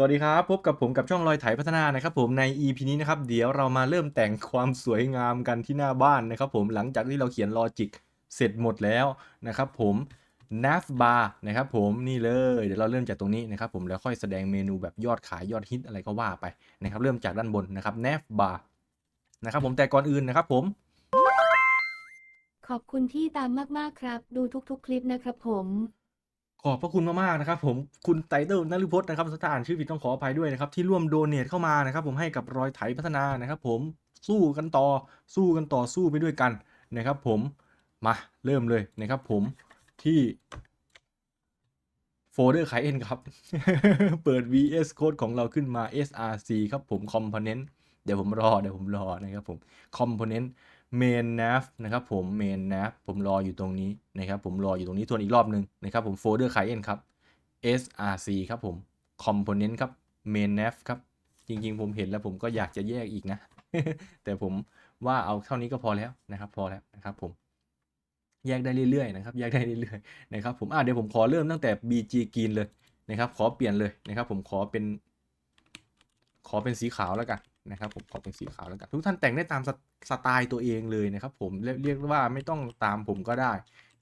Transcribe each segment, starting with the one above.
สวัสดีครับ พบกับผมกับช่องรอยไถพัฒนานะครับผมใน EP นี้นะครับ เดี๋ยวเรามาเริ่มแต่งความสวยงามกันที่หน้าบ้านนะครับผมหลังจากที่เราเขียนลอจิกเสร็จหมดแล้วนะครับผม nav bar นะครับผมนี่เลยเดี๋ยวเราเริ่มจากตรงนี้นะครับผมแล้วค่อยแสดงเมนูแบบยอดขายยอดฮิตอะไรก็ว่าไปนะครับเริ่มจากด้านบนนะครับ nav bar นะครับผมแต่ก่อนอื่นนะครับผม ขอบคุณที่ตามมากๆครับ ดูทุกๆ คลิปนะครับผม ขอบพระคุณมากๆนะครับผมคุณไตเติลนฤพจน์นะครับถ้าอ่านชื่อผิดต้องขออภัยด้วยนะครับที่ร่วมโดเนทเข้ามานะครับผมให้กับรอยไถพัฒนานะครับผมสู้กันต่อสู้กันต่อสู้ไปด้วยกันนะครับผมมาเริ่มเลยนะครับผมที่โฟลเดอร์ไขเอ็นครับ เปิด VS Code ของเราขึ้นมา src ครับผม Component เดี๋ยวผมรอ เดี๋ยวผมรอนะครับผม Component main nav นะครับผม main nav ผมรออยู่ตรงนี้นะครับผมรออยู่ตรงนี้ทวนอีกรอบหนึ่งนะครับผม folder client ครับ src ครับผม component ครับ main nav ครับ จริงๆ ผมเห็นแล้วผมก็อยากจะแยกอีกนะ แต่ผมว่าเอาเท่านี้ก็พอแล้วนะครับพอแล้วนะครับผมแยกได้เรื่อยๆนะครับแยกได้เรื่อยๆนะครับผมอะเดี๋ยวผมขอเริ่มตั้งแต่ bg green เลยนะครับ ขอเปลี่ยนเลยนะครับ ผมขอเป็น ขอเป็นสีขาวแล้วกัน นะครับผมขอเป็นสีขาวแล้วกันทุกท่านแต่งได้ตามสไตล์ตัวเองเลยนะครับผมเรียกว่าไม่ต้องตามผมก็ได้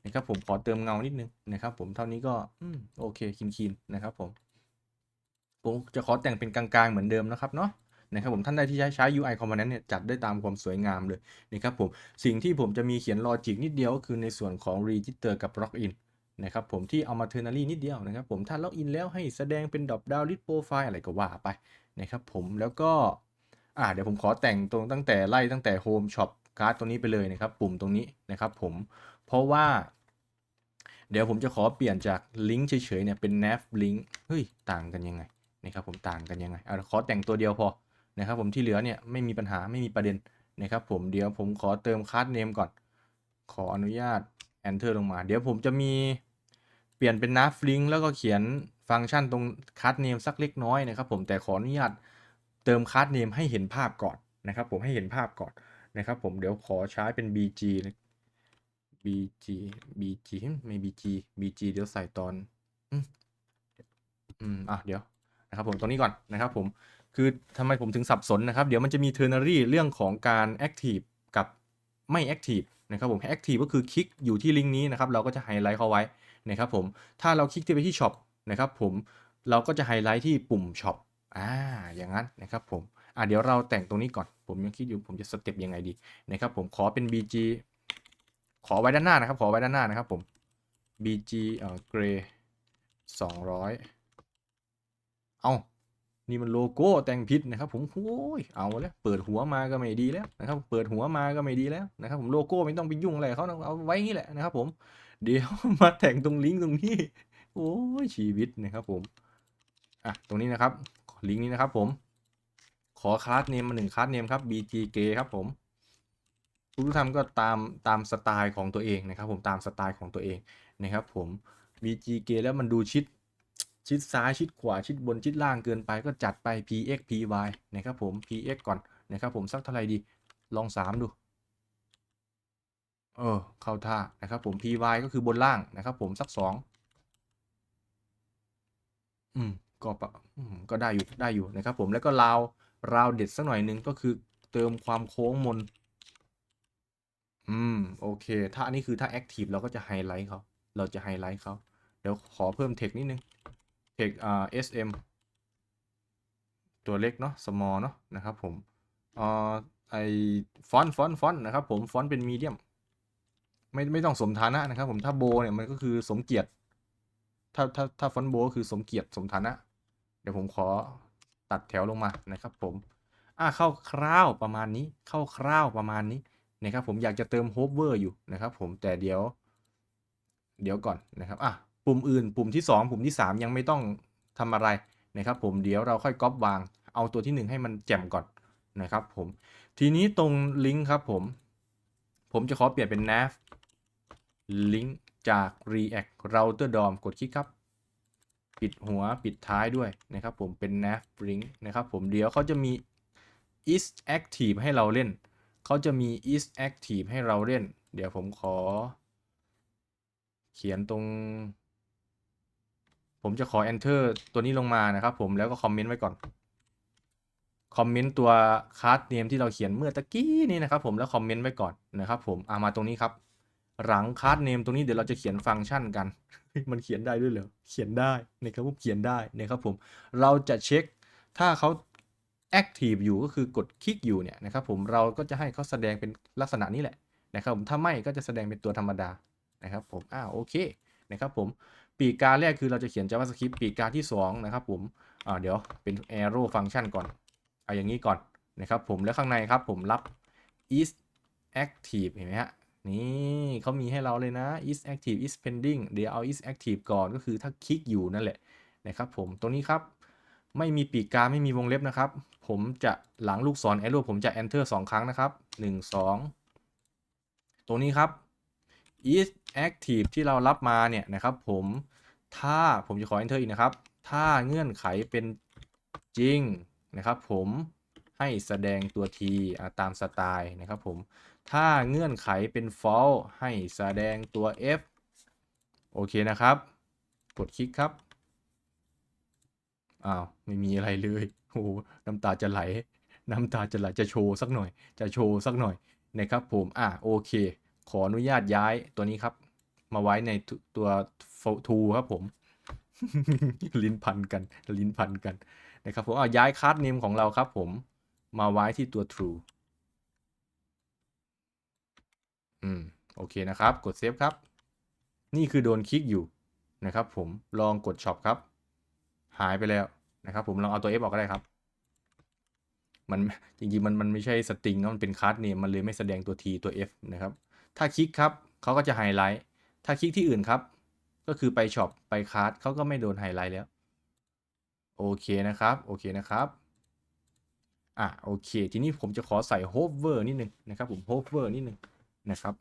นะครับผมขอเติมเงานิดนึงนะครับผมเท่านี้ก็อืมโอเคคินคินๆนะครับผมผมจะขอแต่งเป็นกลางๆเหมือนเดิมนะครับเนาะนะครับผมท่านใดที่ใช้ใช้ UI component เนี่ยจัดได้ตามความสวยงามเลยนะครับผมสิ่งที่ผมจะมีเขียน logic นิดเดียวก็คือในส่วนของ register กับ login นะครับผมที่เอามา ternary นิดเดียวนะครับผมถ้า login แล้วให้แสดงเป็น drop down list profile อะไรก็ว่าไปนะครับผมแล้วก็ อ่าเดี๋ยวผมขอแต่งตรงตั้งแต่ไล่ตั้งแต่ Home Shop การ์ดตรงนี้ไปเลยนะครับ ปุ่มตรงนี้นะครับผมเพราะว่า เดี๋ยวผมจะขอเปลี่ยนจากลิงก์เฉยๆเนี่ยเป็น nav link เฮ้ยต่างกันยังไงนะครับผมต่างกันยังไงเอาขอแต่งตัวเดียวพอนะครับผมที่เหลือเนี่ยไม่มีปัญหาไม่มีประเด็นนะครับผมเดี๋ยวผมขอเติมคัสเนมก่อน ขออนุญาต enter ลงมา เดี๋ยวผมจะมีเปลี่ยนเป็น nav link แล้วก็เขียนฟังก์ชันตรงคัสเนมสักเล็กน้อยนะครับผมแต่ขออนุญาต เติมคัสเนมให้เห็นภาพก่อนนะครับผมให้เห็นภาพก่อนนะครับผมเดี๋ยวขอใช้เป็น bg เลย bg bg ไม่ bg bg เดี๋ยวใส่ตอนอืมอืมอะเดี๋ยวนะครับผมตรงนี้ก่อนนะครับผมคือทำไมผมถึงสับสนนะครับ เดี๋ยวมันจะมี ternary เรื่องของการ active กับไม่ active นะครับผม active ก็คือคลิกอยู่ที่ลิงก์นี้นะครับ เราก็จะไฮไลท์เขาไว้นะครับผมถ้าเราคลิกที่ไปที่ shop นะครับผมเราก็จะไฮไลท์ที่ปุ่ม shop อ่าอย่างนั้นนะครับผมอ่าเดี๋ยวเราแต่งตรงนี้ก่อนผมยังคิดอยู่ผมจะสเต็ปยังไงดีนะครับผมขอเป็น bg ขอไว้ด้านหน้านะครับขอไว้ด้านหน้านะครับผม bg เอ่อ gray สองร้อยเอานี่มันโลโก้แต่งผิดนะครับ ผมโอ้ยเอาแล้วเปิดหัวมาก็ไม่ดีแล้วนะครับ เปิดหัวมาก็ไม่ดีแล้วนะครับผมโลโก้ไม่ต้องไปยุ่งอะไรเขาเอาไว้งนี้แหละนะครับ ผม เดี๋ยวมาแต่งตรงลิงก์ตรงนี้ โอ้ยชีวิตนะครับผมอะตรงนี้นะครับ ลิงก์นี้นะครับผม ขอคลาสเนมมาหนึ่งคลาสเนมครับ bgk ครับผมทุกท่านก็ตามตามสไตล์ของตัวเองนะครับ ผมตามสไตล์ของตัวเองนะครับ ผม bgk แล้วมันดูชิดชิดซ้ายชิดขวาชิดบนชิดล่างเกินไปก็จัดไป px py นะครับผม px ก่อนนะครับ ผมสักเท่าไหร่ดีลองสามดูเออเข้าท่านะครับ ผม py ก็คือบนล่างนะครับ ผมสักสองอืม ก็ปะอืมก็ได้อยู่ได้อยู่นะครับผมแล้วก็ราวราวเด็ดสักหน่อยนึงก็คือเติมความโค้งมน อืมโอเค ถ้าอันนี้คือถ้า active เราก็จะไฮไลท์เขาเราจะไฮไลท์เขาเดี๋ยวขอเพิ่ม text นิดนึง text อ่า sm ตัวเล็กเนาะ small เนาะนะครับผมอ่าไอฟอนต์ฟอนต์ฟอนต์นะครับผมฟอนต์เป็น medium ไม่ไม่ต้องสมฐานะนะครับผมถ้าโบเนี่ยมันก็คือสมเกียรติถ้าถ้าถ้าฟอนต์โบก็คือสมเกียรติสมฐานะ ดี๋ยวผมขอตัดแถวลงมานะครับ ผมอ่าเข้าคร่าวประมาณนี้เข้าคร่าวประมาณนี้นะครับ ผมอยากจะเติมโฮเวอร์อยู่นะครับ ผมแต่เดี๋ยว เดี๋ยวก่อนนะครับอะปุ่มอื่น ปุ่มที่ 2 ปุ่มที่ 3 ยังไม่ต้องทำอะไรนะครับ ผมเดี๋ยวเราค่อยก๊อปวาง เอาตัวที่ 1 ให้มันแจ่มก่อนนะครับ ผมทีนี้ตรงลิงก์ครับ ผม ผมจะขอเปลี่ยนเป็น nav ลิงก์จาก react router dom กดคลิกครับ ปิดหัวปิดท้ายด้วยนะครับผมเป็น nav link นะครับผมเดี๋ยวเขาจะมี is active ให้เราเล่น เขาจะมี is active ให้เราเล่น เดี๋ยวผมขอ เขียนตรง ผมจะขอ enter ตัวนี้ลงมานะครับผมแล้วก็คอมเมนต์ไว้ก่อนคอมเมนต์ตัวค a า d เนมที่เราเขียนเมื่อตะกี้นี่นะครับผมแล้วคอมเมนต์ไว้ก่อนนะครับผมอามาตรงนี้ครับ หลังค a า d เนมตรงนี้เดี๋ยวเราจะเขียนฟังก์ชันกัน มันเขียนได้ด้วยเหรอ เขียนได้นะครับผมเขียนได้นะครับผม เราจะเช็คถ้าเขา active อยู่ก็คือกดคลิกอยู่เนี่ยนะครับผม เราก็จะให้เขาแสดงเป็นลักษณะนี้แหละนะครับผม ถ้าไม่ก็จะแสดงเป็นตัวธรรมดานะครับผมอ่าวโอเคนะครับผม ปีกาแรกคือเราจะเขียน JavaScript ปีกกาที่2นะครับผมอ่าเดี๋ยวเป็น arrow function ก่อน เอาอย่างนี้ก่อนนะครับผม แล้วข้างในครับผมรับ is active เห็นไหมฮะ นี่เขามีให้เราเลยนะ is active is pending เดี๋ยวเอา is active ก่อนก็คือถ้าคลิกอยู่นั่นแหละนะครับผมตรงนี้ครับ ไม่มีปีกกาไม่มีวงเล็บนะครับ ผมจะหลังลูกศร arrow ผมจะ enter 2 ครั้งนะครับ 1 2 ตรงนี้ครับ is active ที่เรารับมาเนี่ยนะครับ ผมถ้าผมจะขอ enter อีกนะครับ ถ้าเงื่อนไขเป็นจริงนะครับ ผมให้แสดงตัว t ตามสไตล์นะครับ ผม ถ้าเงื่อนไขเป็น false ให้แสดงตัว f โอเคนะครับ กดคลิกครับ อ้าว ไม่มีอะไรเลย โอ้น้ำตาจะไหล น้ำตาจะไหล จะโชว์สักหน่อย จะโชว์สักหน่อยนะครับผม อะโอเค ขออนุญาตย้ายตัวนี้ครับ มาไว้ในตัวตัวทูครับผม ลิ้นพันกัน ลิ้นพันกันนะครับผมอะย้ายคาร์ดเนมของเราครับผม มาไว้ที่ตัว true อืมโอเคนะครับ กดเซฟครับ นี่คือโดนคลิกอยู่นะครับผมลองกดช็อปครับ หายไปแล้วนะครับ ผมลองเอาตัว F ออกก็ได้ครับ มันจริงๆมันมันไม่ใช่สตริงนะมันเป็นคาร์ดเนมมันเลยไม่แสดงตัว T ตัว F นะครับ ถ้าคลิกครับเขาก็จะไฮไลท์ถ้าคลิกที่อื่นครับ ก็คือไปช็อปไปคาร์เขาก็ไม่โดนไฮไลท์แล้วโอเคนะครับโอเคนะครับอะโอเค ทีนี้ผมจะขอใส่โฮเวอร์นิดนึงนะครับผมโฮเวอร์นิดนึง นะครับ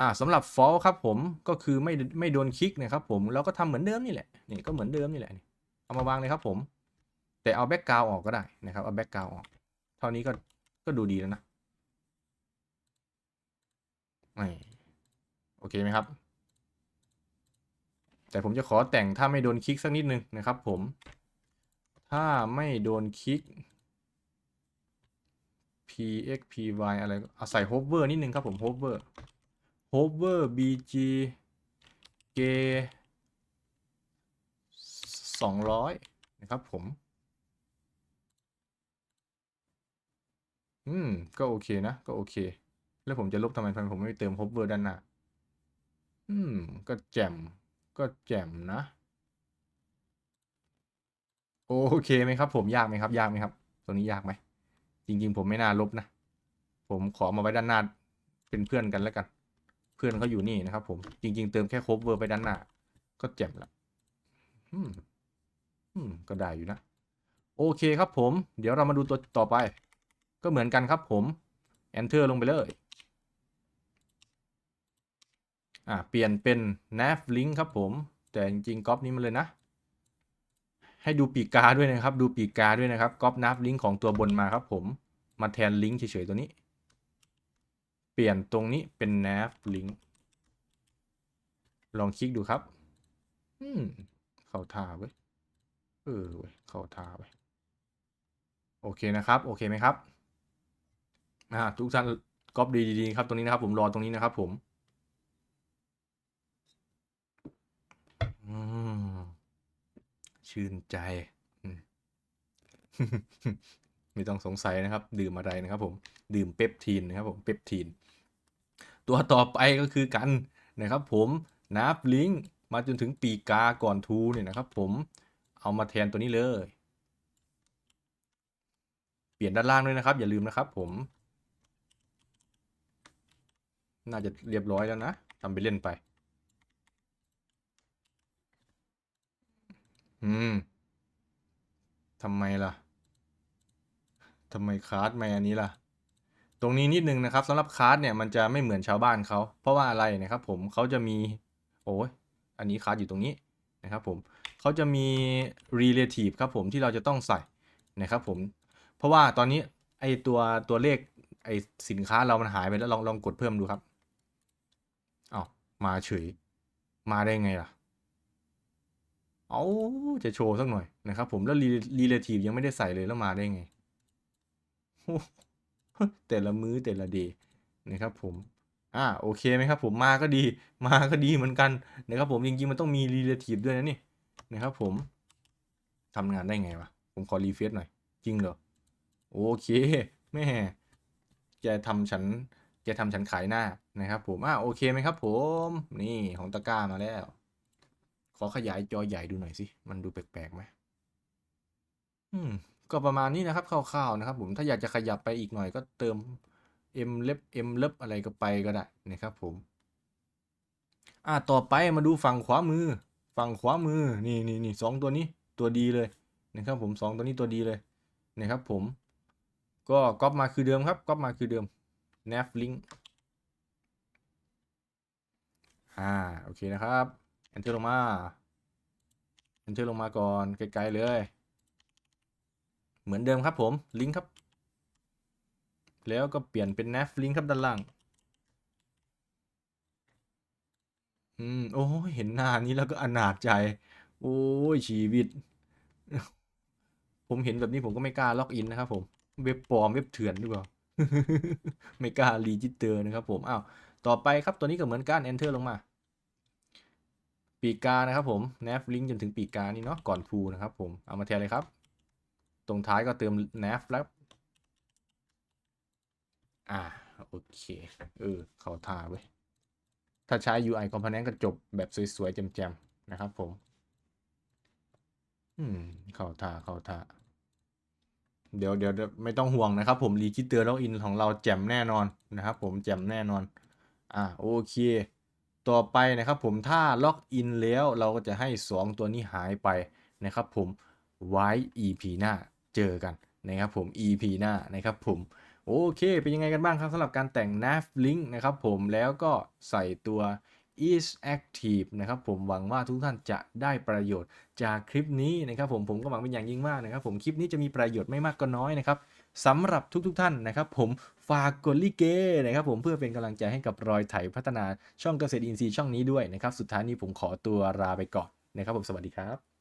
อ่าสำหรับ fall ครับผมก็คือไม่ไม่โดนคลิกนะครับผมเราก็ทำเหมือนเดิมนี่แหละนี่ก็เหมือนเดิมนี่แหละนี่เอามาวางเลยครับผม แต่เอาแบ็กกราวออกก็ได้นะครับเอาแบ็กกราวออกเท่านี้ก็ก็ดูดีแล้วนะโอเคไหมครับ แต่ผมจะขอแต่งถ้าไม่โดนคลิกสักนิดนึงนะครับผม ถ้าไม่โดนคลิก px py อะไรเอาใส่ hover นิดนึงครับผม hover hover bg k 200นะครับผม อืม ก็โอเคนะ ก็โอเค แล้วผมจะลบทำไมทำไมผมไม่เติม hover ด้านหน้า อืม ก็แจ่ม ก็แจ่มนะ โอเคไหมครับผม ยากไหมครับ ยากไหมครับ ตัวนี้ยากไหม จริงๆ ผมไม่น่าลบนะ ผมขอมาไว้ด้านหน้าเป็นเพื่อนกันแล้วกัน เพื่อนเขาอยู่นี่นะครับ ผมจริง ๆ เติมแค่ cover ไปด้านหน้า ก็แจ่มละอืมอืมก็ได้อยู่นะ โอเคครับผม เดี๋ยวเรามาดูตัวต่อไป ก็เหมือนกันครับผม enter ลงไปเลยอ่าเปลี่ยนเป็น nav link ครับผม แต่จริงๆก๊อปนี้มาเลยนะ ให้ดูปีกาด้วยนะครับ ดูปีกาด้วยนะครับก๊อป nav link ของตัวบนมาครับผม มาแทนลิงก์เฉยๆตัวนี้ เปลี่ยนตรงนี้เป็น nav link ลองคลิกดูครับ อืม เข้าท่าเว้ย เออเว้ย เข้าท่าเว้ยโอเคนะครับ โอเคไหมครับ อ่า ทุกท่านก๊อปดีๆครับตรงนี้นะครับ ผม รอตรงนี้นะครับผม อืม ชื่นใจ ไม่ต้องสงสัยนะครับ ดื่มอะไรนะครับ ผม ดื่มเปปทีนนะครับ ผมเปปทีน ตัวต่อไปก็คือกันนะครับ ผมนับลิงก์มาจนถึงปีกาก่อนทูเนี่ยนะครับ ผมเอามาแทนตัวนี้เลย เปลี่ยนด้านล่างด้วยนะครับ อย่าลืมนะครับ ผม น่าจะเรียบร้อยแล้วนะทำไปเล่นไป อืมทำไมล่ะทำไมคาร์ดไม่อันนี้ล่ะ ตรงนี้นิดนึงนะครับสำหรับคาร์ดเนี่ยมันจะไม่เหมือนชาวบ้านเขาเพราะว่าอะไรนะครับ ผมเขาจะมี โอ้ยอันนี้คาร์ดอยู่ตรงนี้นะครับ ผมเขาจะมี relative ครับผมที่เราจะต้องใส่นะครับ ผม เพราะว่าตอนนี้ไอตัวตัวเลขไอสินค้าเรามันหายไปแล้วลองลองกดเพิ่มดูครับอ้าวมาเฉยมาได้ไงล่ะ เอาจะโชว์สักหน่อยนะครับผมแล้วรีเลทีฟยังไม่ได้ใส่เลยแล้วมาได้ไงโหแต่ละมื้อแต่ละเดย์นะครับผมอ่าโอเคไหมครับผมมาก็ดีมาก็ดีเหมือนกันนะครับผมจริงๆมันต้องมีรีเลทีฟด้วยนะนี่นะครับผมทำงานได้ไงวะผมขอรีเฟซหน่อย จริงเหรอ โอเคแม่แกทำฉันแกทำฉันขายหน้านะครับผมอ่าโอเคไหมครับผมนี่ของตะกร้ามาแล้ว ขอขยายจอใหญ่ดูหน่อยสิ มันดูแปลกๆไหมอืม ก็ประมาณนี้นะครับคร่าวๆนะครับ ผมถ้าอยากจะขยับไปอีกหน่อยก็เติม M เล็บ M เล็บอะไรก็ไปก็ได้นะครับ ผม อ่าต่อไปมาดูฝั่งขวามือ ฝั่งขวามือนี่นี่นี่สองตัวนี้ตัวดีเลยนะครับ ผมสองตัวนี้ตัวดีเลยนะครับ ผม ก็ก๊อปมาคือเดิมครับก๊อปมาคือเดิม nav link อ่าโอเคนะครับ enter ลงมา enter ลงมาก่อนไกลๆเลย เหมือนเดิมครับผมลิงก์ครับ แล้วก็เปลี่ยนเป็น nav link ครับด้านล่าง อืม โอ้เห็นหน้านี้แล้วก็อนาจใจ โอ้ยชีวิต ผมเห็นแบบนี้ผมก็ไม่กล้าล็อกอินนะครับผม เว็บปลอมเว็บเถื่อนหรือเปล่าไม่กล้ารีจิสเตอร์นะครับผม อ้าว ต่อไปครับตัวนี้ก็เหมือนกัน enter ลงมา ปีกานะครับผม nav link จนถึงปีกานี่เนาะก่อนพูนะครับผมเอามาแทนเลยครับ ตรงท้ายก็เติม nav แล้วอ่าโอเค เออ เขาทาเว้ยถ้าใช้ UI component ก็จบแบบสวยๆแจ่มๆนะครับผม อืม เขาทาเขาทาเดี๋ยวเดี๋ยวไม่ต้องห่วงนะครับผมรีจิสเตอร์ล็อกอินของเราแจ่มแน่นอนนะครับผมแจ่มแน่นอน อ่าโอเค ต่อไปนะครับผมถ้าล็อกอินแล้วเราก็จะให้ 2 ตัวนี้หายไปนะครับผมไว้ EP หน้าเจอกันนะครับผม EP หน้านะครับผมโอเค เป็นยังไงกันบ้างครับสำหรับการแต่ง nav link นะครับผมแล้วก็ใส่ตัว is active นะครับผมหวังว่าทุกท่านจะได้ประโยชน์จากคลิปนี้นะครับผมผมก็หวังเป็นอย่างยิ่งมากนะครับผมคลิปนี้จะมีประโยชน์ไม่มากก็น้อยนะครับสำหรับทุกๆทท่านนะครับผม ฝากกดลิเกนะครับผมเพื่อเป็นกำลังใจให้กับรอยไถพัฒนาช่องเกษตรอินทรีย์ช่องนี้ด้วยนะครับ สุดท้ายนี้ผมขอตัวลาไปก่อนนะครับผมสวัสดีครับ